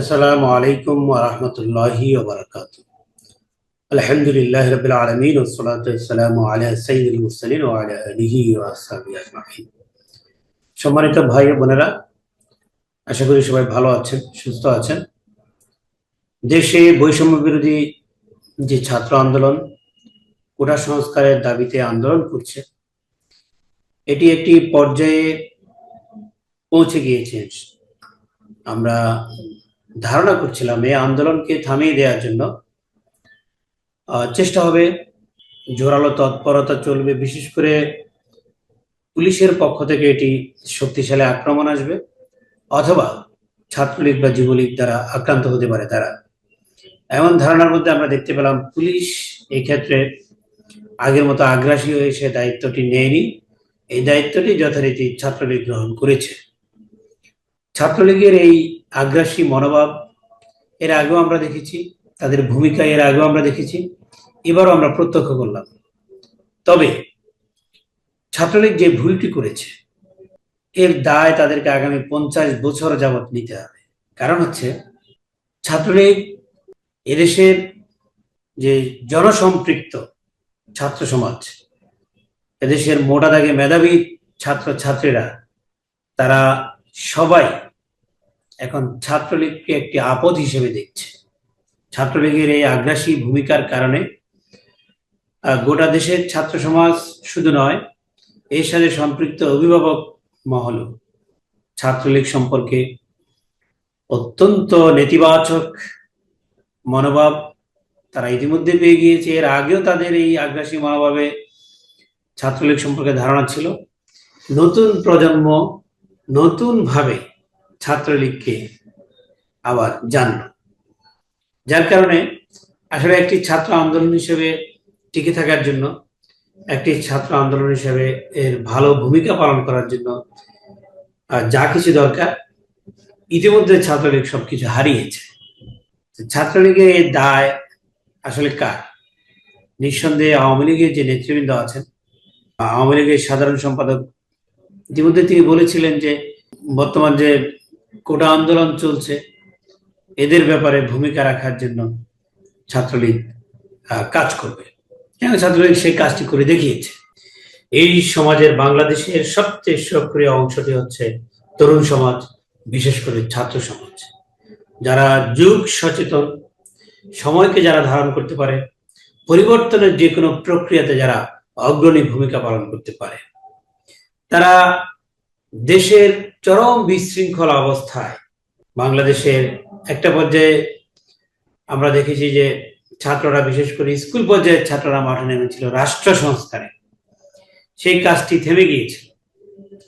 আসসালামু আলাইকুম ওয়া রাহমাতুল্লাহি ওয়া বারাকাতুহু। আলহামদুলিল্লাহ রাব্বিল আলামিন ওয়া সসালাতু ওয়া সালামু আলা সাইয়্যিদুল মুরসালিন ওয়া আলা আলিহি ওয়া আসহাবিহি আজমাইন। সম্মানিত ভাই ও বোনেরা, আশা করি সবাই ভালো আছেন, সুস্থ আছেন। দেশে বৈষম্য বিরোধী যে ছাত্র আন্দোলন, কোটা সংস্কারের দাবিতে আন্দোলন করছে, এটি একটি পর্যায়ে পৌঁছে গিয়েছে। আমরা ধারণা করছিলাম এই আন্দোলনকে থামিয়ে দেওয়ার জন্য। চেষ্টা হবে, জোরালো তৎপরতা চলবে, বিশেষ করে পুলিশের পক্ষ থেকে এটি শক্তিশালী আক্রমণ আসবে, অথবা ছাত্রলীগ বা যুবলীগ দ্বারা আক্রান্ত হতে পারে তারা। এমন ধারণার মধ্যে আমরা দেখতে পেলাম, পুলিশ এই ক্ষেত্রে আগের মতো আগ্রাসী হয়ে সে দায়িত্বটি নেয়নি। এই দায়িত্বটি যথারীতি ছাত্রলীগ গ্রহণ করেছে। ছাত্রলীগের এই আগ্রাসী মনোভাব, এর আগেও আমরা দেখেছি, তাদের ভূমিকা এর আগেও আমরা দেখেছি, এবারও আমরা প্রত্যক্ষ করলাম। তবে ছাত্রলীগ যে ভুলটি করেছে, এর দায় তাদেরকে আগামী পঞ্চাশ বছর যাবৎ নিতে হবে। কারণ হচ্ছে, ছাত্রলীগ এদেশের যে জনসম্পৃক্ত ছাত্র সমাজ, এদেশের মোটা দাগে মেধাবী ছাত্র ছাত্রীরা তারা সবাই এখন ছাত্রলীগকে একটি আপদ হিসেবে দেখছে। ছাত্রলীগের এই আগ্রাসী ভূমিকার কারণে গোটা দেশের ছাত্র সমাজ শুধু নয় এর সাথে সম্পৃক্ত অভিভাবক মহল ছাত্রলীগ সম্পর্কে অত্যন্ত নেতিবাচক মনোভাব তারা ইতিমধ্যে পেয়ে গিয়েছে। এর আগেও তাদের এই আগ্রাসী মনোভাবে ছাত্রলীগ সম্পর্কে ধারণা ছিল। নতুন প্রজন্ম নতুন ভাবে ছাত্রলীগকে আবার জানল। যার কারণে আসলে একটি ছাত্র আন্দোলন হিসেবে টিকে থাকার জন্য, একটি ছাত্র আন্দোলন হিসেবে এর ভালো ভূমিকা পালন করার জন্য যা কিছু দরকার, ইতিমধ্যে ছাত্রলীগ সবকিছু হারিয়েছে। ছাত্রলীগের দায় আসলে কার? নিঃসন্দেহে আওয়ামী লীগের যে নেতৃবৃন্দ আছেন, আওয়ামী লীগের সাধারণ সম্পাদক, ইতিমধ্যে তিনি বলেছিলেন যে বর্তমান যে কোটা আন্দোলন চলছে। এদের ব্যাপারে ভূমিকা রাখার জন্য ছাত্রলীগ কাজ করবে। কেন ছাত্রলীগ সেই কাজটি করে দেখিয়েছে? এই সমাজের বাংলাদেশের সবচেয়ে সক্রিয় অংশটি হচ্ছে তরুণ সমাজ, বিশেষ করে ছাত্র সমাজ। যারা যুগ সচেতন, সময়কে যারা ধারণ করতে পারে, পরিবর্তনের যে কোনো প্রক্রিয়াতে যারা অগ্রণী ভূমিকা পালন করতে পারে, তারা দেশের চরম বিশৃঙ্খলা অবস্থায় বাংলাদেশের একটা পর্যায়ে আমরা দেখেছি যে ছাত্ররা, বিশেষ করে স্কুল পর্যায়ের ছাত্ররা মাঠে নেমেছিল রাষ্ট্র সংস্কারে। সেই কাজটি থেমে গিয়েছিল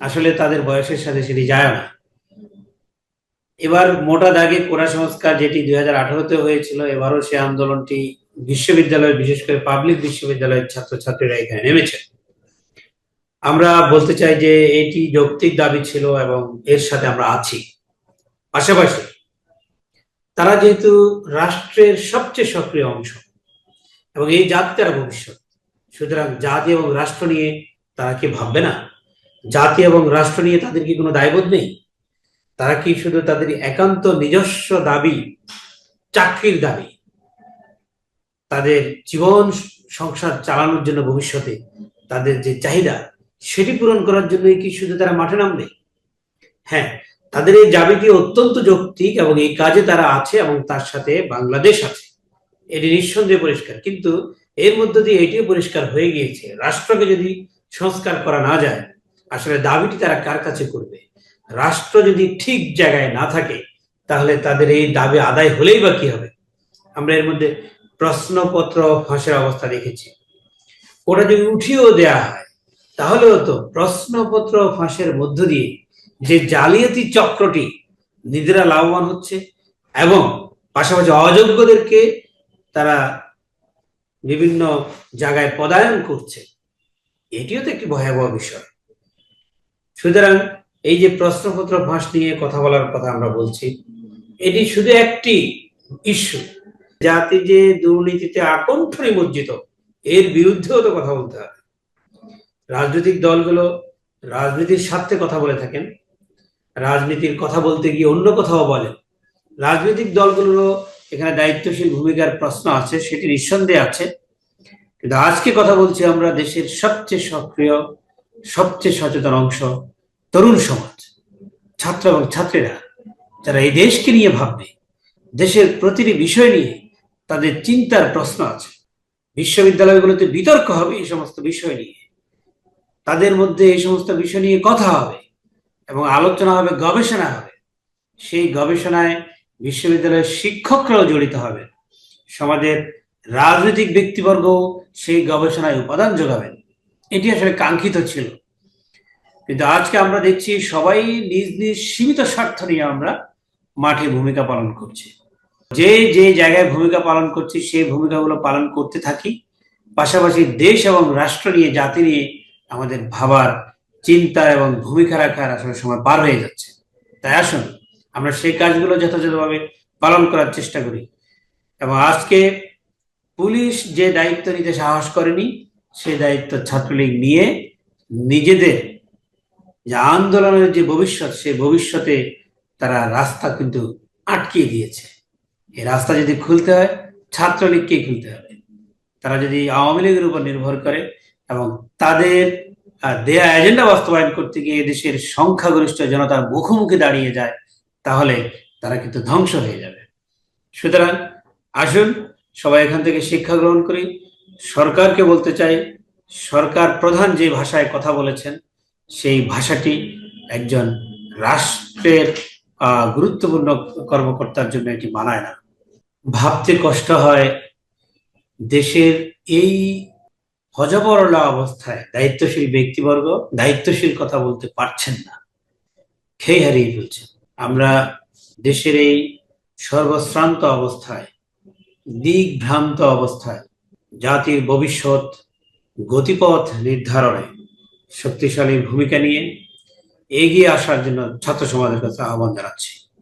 আসলে তাদের বয়সের সাথে সেটি যায় না। এবার মোটা দাগে কোরা সংস্কার যেটি দুই হাজার আঠারোতে হয়েছিল, এবারও সে আন্দোলনটি বিশ্ববিদ্যালয়, বিশেষ করে পাবলিক বিশ্ববিদ্যালয়ের ছাত্রছাত্রীরা এখানে নেমেছে। আমরা বলতে চাই যে এটি যৌক্তিক দাবি ছিল এবং এর সাথে আমরা আছি। পাশাপাশি তারা যেহেতু রাষ্ট্রের সবচেয়ে সক্রিয় অংশ এবং এই জাতি তারা ভবিষ্যৎ, সুতরাং জাতি এবং রাষ্ট্র নিয়ে তারা কি ভাববে না? জাতি এবং রাষ্ট্র নিয়ে তাদের কি কোনো দায়বোধ নেই? তারা কি শুধু তাদের একান্ত নিজস্ব দাবি, চাকরির দাবি, তাদের জীবন সংসার চালানোর জন্য ভবিষ্যতে তাদের যে চাহিদা সেটি পূরণ করার জন্য কি শুধু তারা মাঠে নামবে? হ্যাঁ তাদের এই দাবিটি অত্যন্ত যৌক্তিক এবং এই কাজে তারা আছে এবং তার সাথে বাংলাদেশ আছে। এটি নিঃসন্দেহে পরিষ্কার। কিন্তু এর মধ্য দিয়ে এটিও পরিষ্কার হয়ে গিয়েছে, রাষ্ট্রকে যদি সংস্কার করা না যায়, আসলে দাবিটি তারা কার কাছে করবে? রাষ্ট্র যদি ঠিক জায়গায় না থাকে, তাহলে তাদের এই দাবি আদায় হলেই বা কি হবে? আমরা এর মধ্যে প্রশ্নপত্র ফাঁসের অবস্থা দেখেছি। ওটা যদি উঠিয়েও দেয়া হয় তাহলেও তো প্রশ্নপত্র ফাঁসের মধ্য দিয়ে যে জালিয়াতি চক্রটি নিজেরা লাভবান হচ্ছে এবং পাশাপাশি অযোগ্যদেরকে তারা বিভিন্ন জায়গায় পদায়ন করছে, এটিও তো একটি ভয়াবহ বিষয়। সুতরাং এই যে প্রশ্নপত্র ফাঁস নিয়ে কথা বলার কথা আমরা বলছি, এটি শুধু একটি ইস্যু জাতি যে দুর্নীতিতে আকণ্ঠ নিমজ্জিত, এর বিরুদ্ধেও তো কথা বলতে হবে। রাজনৈতিক দলগুলো রাজনীতির স্বার্থে কথা বলে থাকেন, রাজনীতির কথা বলতে গিয়ে অন্য কথাও বলেন রাজনৈতিক দলগুলোরও এখানে দায়িত্বশীল ভূমিকার প্রশ্ন আছে, সেটি নিঃসন্দেহে আছে। কিন্তু আজকে কথা বলছি আমরা দেশের সবচেয়ে সক্রিয়, সবচেয়ে সচেতন অংশ তরুণ সমাজ, ছাত্র এবং ছাত্রীরা, যারা এই দেশকে নিয়ে ভাববে। দেশের প্রতিটি বিষয় নিয়ে তাদের চিন্তার প্রশ্ন আছে। বিশ্ববিদ্যালয়গুলোতে বিতর্ক হবে এই সমস্ত বিষয় নিয়ে। তাদের মধ্যে এই সমস্ত বিষয় নিয়ে কথা হবে এবং আলোচনা হবে, গবেষণা হবে। সেই গবেষণায় বিশ্ববিদ্যালয়ের শিক্ষকরাও জড়িত হবে সমাজের রাজনৈতিক ব্যক্তিবর্গ সেই গবেষণায় উপাদান যোগাবেন। এটি আসলে কাঙ্ক্ষিত ছিল। কিন্তু আজকে আমরা দেখছি সবাই নিজ নিজ সীমিত স্বার্থ নিয়ে আমরা মাঠে ভূমিকা পালন করছি। যে যে জায়গায় ভূমিকা পালন করছি, সেই ভূমিকাগুলো পালন করতে থাকি। পাশাপাশি দেশ এবং রাষ্ট্র নিয়ে, জাতি নিয়ে আমাদের ভাবার চিন্তা এবং ভূমিকা রাখার আসলে সময় পার হয়ে যাচ্ছে। তাই আসুন, আমরা সেই কাজগুলো যথাযথভাবে পালন করার চেষ্টা করি। এবং আজকে পুলিশ যে দায়িত্ব নিতে সাহস করেনি, সেই দায়িত্ব ছাত্রলীগ নিয়ে নিজেদের যে আন্দোলনের যে ভবিষ্যৎ, সেই ভবিষ্যতে তারা রাস্তা কিন্তু আটকিয়ে দিয়েছে। এই রাস্তা যদি খুলতে হয়, ছাত্রলীগকেই খুলতে হবে। তারা যদি আওয়ামী লীগের উপর নির্ভর করে এবং তাদের দেয়া এজেন্ডা বাস্তবায়ন করতে গিয়ে দেশের সংখ্যাগরিষ্ঠ জনতার মুখোমুখি দাঁড়িয়ে যায়, তাহলে তারা কিন্তু ধ্বংস হয়ে যাবে। সুতরাং আসুন সবাই এখান থেকে শিক্ষা গ্রহণ করি। সরকারকে বলতে চাই, সরকার প্রধান যে ভাষায় কথা বলেছেন, সেই ভাষাটি একজন রাষ্ট্রের গুরুত্বপূর্ণ কর্মকর্তার জন্য এটি মানায় না। ভাবতে কষ্ট হয়, দেশের এই হজবরলা অবস্থায় দায়িত্বশীল ব্যক্তিবর্গ দায়িত্বশীল কথা বলতে পারছেন না। খেয়ে হারিয়ে ফেলছেন। আমরা দেশের এই সর্বশ্রান্ত অবস্থায়, দিকভ্রান্ত অবস্থায়, জাতির ভবিষ্যৎ গতিপথ নির্ধারণে শক্তিশালী ভূমিকা নিয়ে এগিয়ে আসার জন্য ছাত্র সমাজের কাছে আহ্বান জানাচ্ছি।